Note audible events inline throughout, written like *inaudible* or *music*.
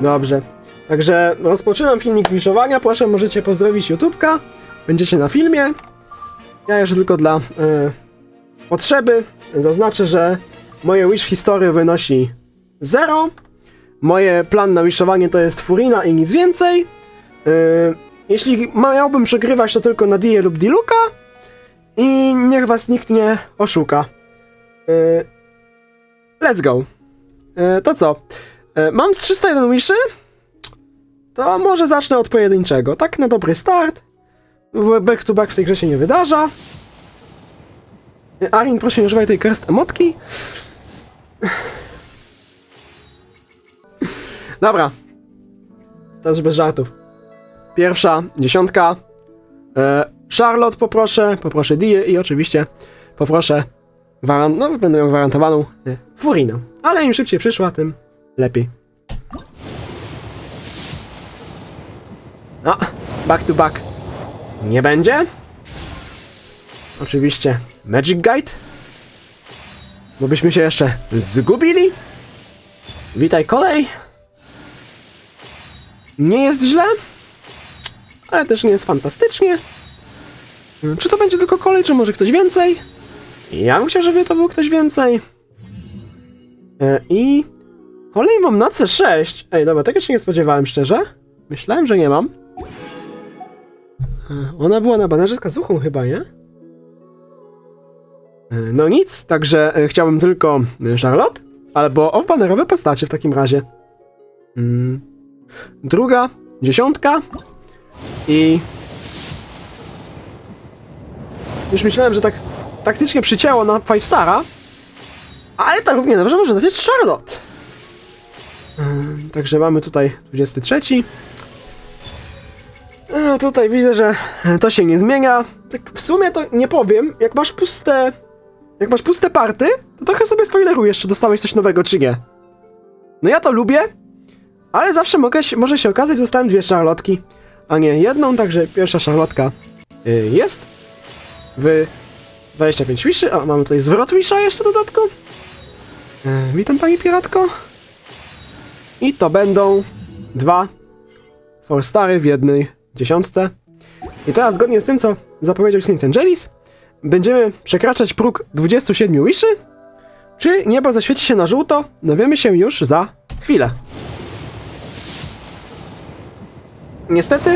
Dobrze. Także rozpoczynam filmik wiszowania. Proszę, możecie pozdrowić YouTubka. Będziecie na filmie. Ja już tylko dla e, potrzeby zaznaczę, że moje wish history wynosi 0. Moje plan na wiszowanie to jest Furina i nic więcej. E, jeśli miałbym przegrywać, to tylko na Die lub Diluka. I niech was nikt nie oszuka. E, let's go. E, to co? E, mam z 301 wiszy. To może zacznę od pojedynczego. Tak na dobry start. Back to back w tej grze się nie wydarza. E, Arin, proszę nie używaj tej kerst emotki. Dobra. Teraz bez żartów. Pierwsza, dziesiątka. E, Charlotte poproszę, poproszę Die i oczywiście poproszę gwaran- no będę miał gwarantowaną e, Furinę. Ale im szybciej przyszła, tym lepiej. No, back to back nie będzie. Oczywiście Magic Guide. Bo byśmy się jeszcze zgubili. Witaj kolej. Nie jest źle, ale też nie jest fantastycznie. Czy to będzie tylko kolej, czy może ktoś więcej? Ja bym chciał, żeby to był ktoś więcej. E, I kolej mam na C6. Ej, dobra, tego się nie spodziewałem szczerze. Myślałem, że nie mam. E, Ona była na banerze z kazuchą chyba, nie? E, No nic, także chciałbym tylko Charlotte, albo off-banerowe postacie w takim razie. Mm. Druga, dziesiątka i... Już myślałem, że tak taktycznie przycięło na 5 stara, ale tak równie dobrze może lecieć Charlotte. Ym, Także mamy tutaj 23. No tutaj widzę, że to się nie zmienia. Tak w sumie to nie powiem, jak masz puste... Jak masz puste party, to trochę sobie spoilerujesz, czy dostałeś coś nowego, czy nie. No ja to lubię, ale zawsze mogę, może się okazać, że dostałem dwie szarlotki, a nie jedną, także pierwsza szarlotka y, jest w 25 wiszy, a mamy tutaj zwrot wisza jeszcze dodatku. E, witam pani piratko. I to będą dwa four stary w jednej dziesiątce. I teraz zgodnie z tym, co zapowiedział Saint Angelis, będziemy przekraczać próg 27 wiszy. Czy niebo zaświeci się na żółto, dowiemy się już za chwilę. Niestety,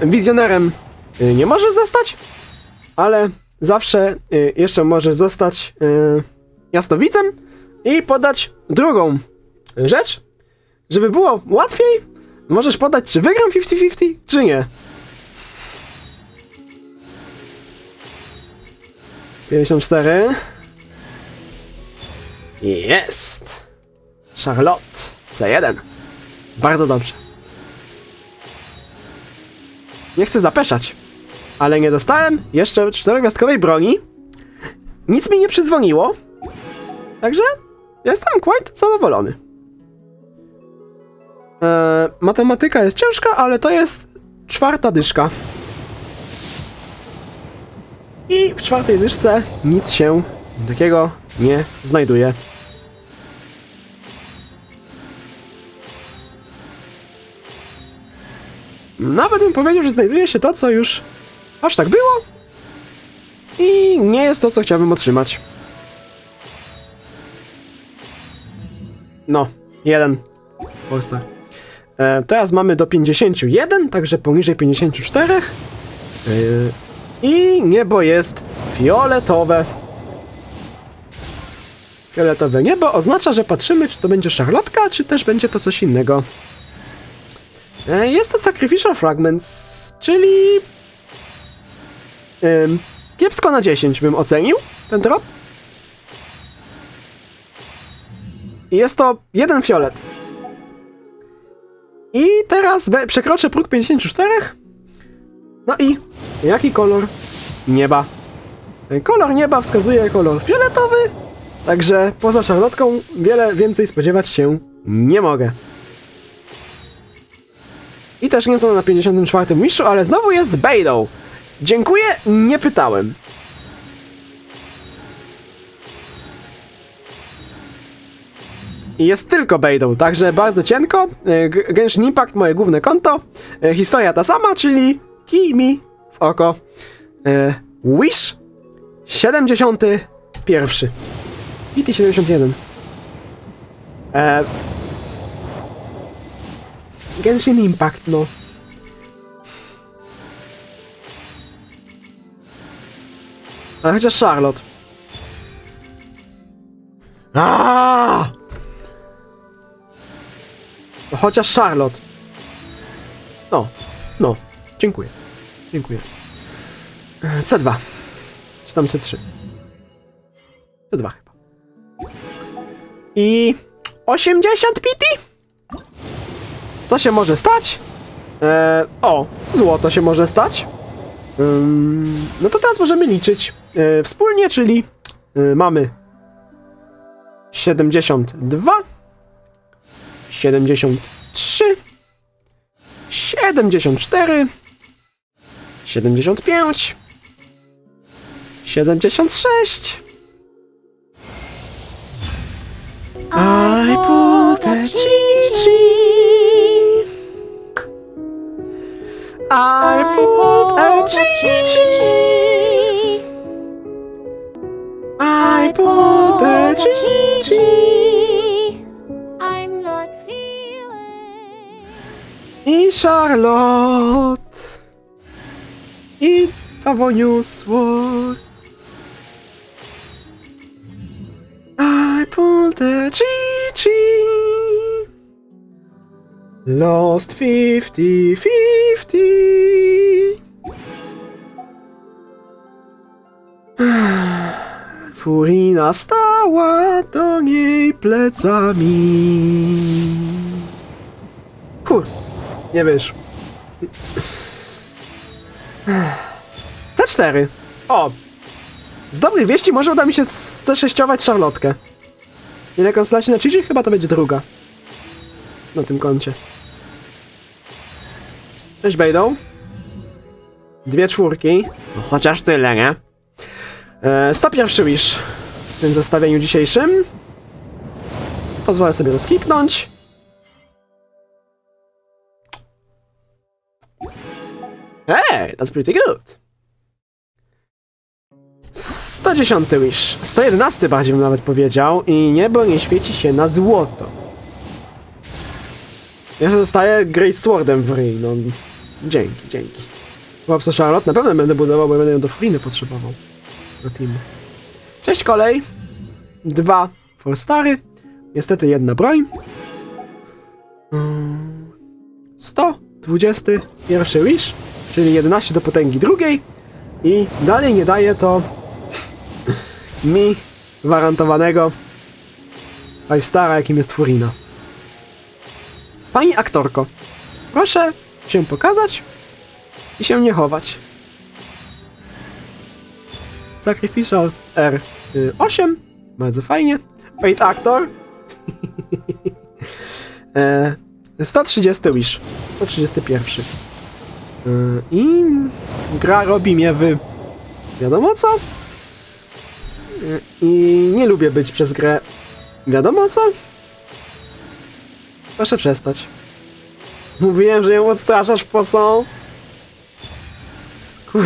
yy, wizjonerem yy, nie może zostać, ale zawsze yy, jeszcze może zostać yy, jasnowidzem i podać drugą rzecz, żeby było łatwiej. Możesz podać, czy wygram 50-50, czy nie. 54. Jest! Charlotte C1. Bardzo dobrze. Nie chcę zapeszać, ale nie dostałem jeszcze czterogwiazdkowej broni. Nic mi nie przydzwoniło. Także jestem quite zadowolony. Eee, matematyka jest ciężka, ale to jest czwarta dyszka. I w czwartej dyszce nic się takiego nie znajduje. Nawet bym powiedział, że znajduje się to, co już aż tak było. I nie jest to, co chciałbym otrzymać. No, jeden. W Polsce. E, teraz mamy do 51, także poniżej 54. E, I niebo jest fioletowe. Fioletowe niebo oznacza, że patrzymy, czy to będzie szarlotka, czy też będzie to coś innego. E, Jest to Sacrificial Fragments, czyli... Ym, kiepsko na 10 bym ocenił ten drop. I jest to jeden fiolet. I teraz przekroczę próg 54. No i jaki kolor nieba? E, Kolor nieba wskazuje kolor fioletowy, także poza szarlotką wiele więcej spodziewać się nie mogę. I też nie są na 54 mistrzu, ale znowu jest Bejdą. Dziękuję, nie pytałem. Jest tylko Bejdą, także bardzo cienko. E, Genshin Impact, moje główne konto. E, Historia ta sama, czyli kij mi w oko. E, Wish 71. PT 71. E, Genshin Impact, no. Ale chociaż Charlotte. Aaaa! No chociaż Charlotte. No, no, dziękuję. Dziękuję. E, C2. Czy tam C3? C2 chyba. I 80 PT? Co się może stać? E, o, złoto się może stać. No to teraz możemy liczyć e, wspólnie, czyli e, mamy 72, 73, 74, 75, 76. I pulled GG. I pulled a GG. I'm not feeling. I Charlotte. I Favoniusło. I pulled a GG. Lost 50 50. Furina stała do niej plecami. Kur, nie wiesz. *sighs* C4. O! Z dobrych wieści może uda mi się zesześciować szarlotkę. Ile konstelacji na Chichi? Chyba to będzie druga. Na tym koncie. Cześć Bejdą. Dwie czwórki. No, chociaż tyle, nie? E, 101 wish w tym zestawieniu dzisiejszym. Pozwolę sobie to skipnąć. Hey, that's pretty good. 110 wish. 111 bardziej bym nawet powiedział. I niebo nie świeci się na złoto. Ja zostaję Grace Swordem w ryj, no. Dzięki, dzięki. Chłopco Charlotte na pewno będę budował, bo będę ją do Friny potrzebował. Do teamu. Cześć kolej. Dwa for stary. Niestety jedna broń. Mm, 121 wish, czyli 11 do potęgi drugiej. I dalej nie daje to *laughs* mi gwarantowanego 5 stara, jakim jest Furina. Pani aktorko, proszę się pokazać i się nie chować. Sacrificial R8. Bardzo fajnie. Paid Actor. *laughs* e, 130 Wish. 131. E, I gra robi mnie w wiadomo co. E, I nie lubię być przez grę wiadomo co. Proszę przestać. Mówiłem, że ją odstraszasz posą. Kur...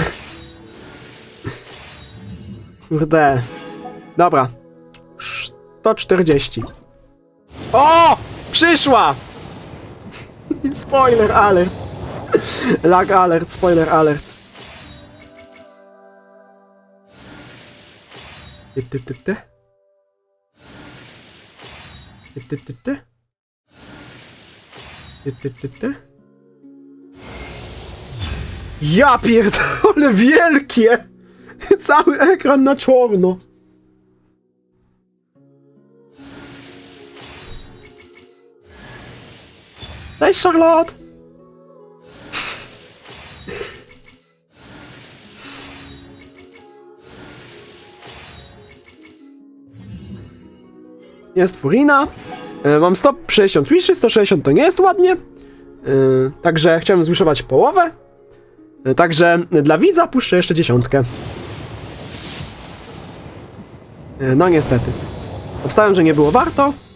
Kurde. Dobra. 140. O! Przyszła! *laughs* spoiler alert. Lag alert, spoiler alert. Ty, ty, ty, ty. Ty, ty, ty, ty. Ty, ty, ty. Ja pierdolę, wielkie! Cały ekran na czarno. Cześć Charlotte! Jest Furina. E, mam 160 wiszy, 160 to nie jest ładnie. E, także chciałem zwiszować połowę. E, Także dla widza puszczę jeszcze dziesiątkę. No niestety. Obstałem, że nie było warto,